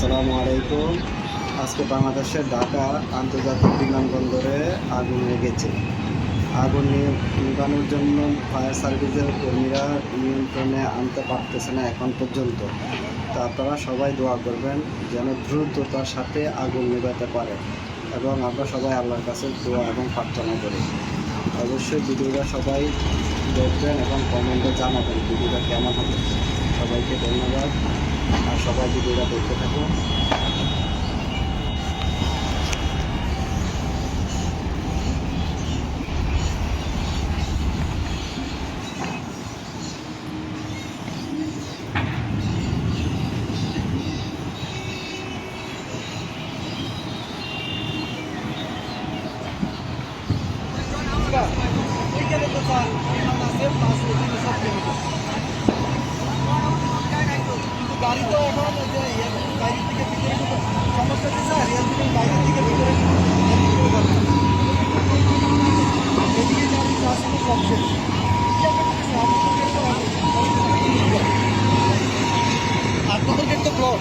আসসালামু আলাইকুম। আজকে বাংলাদেশের ঢাকা আন্তর্জাতিক বিমানবন্দরে আগুন লেগেছে। আগুন নিভানোর জন্য ফায়ার সার্ভিসের কর্মীরা নিয়ন্ত্রণে আনতে পারতেছে না এখন পর্যন্ত। তা আপনারা সবাই দোয়া করবেন যেন দ্রুততার সাথে আগুন নেভাতে পারে। এবং আমরা সবাই আল্লাহর কাছে দোয়া এবং প্রার্থনা করি। অবশ্যই ভিডিওটা সবাই দেখবেন এবং কমেন্টে জানাবেন ভিডিওটা কেমন হবে। সবাইকে ধন্যবাদ। সবাই ভিডিওটা দেখতে থাকুন গাড়ি তো এখন যে ইয়ে বাইরে থেকে ভিতরে সমস্যা হচ্ছে স্যার? এয়ারপোর্টের বাইরে থেকে ভিতরে। এদিকে গাড়ি আসলে সব শেষ। আট নম্বর গেট তো ব্লক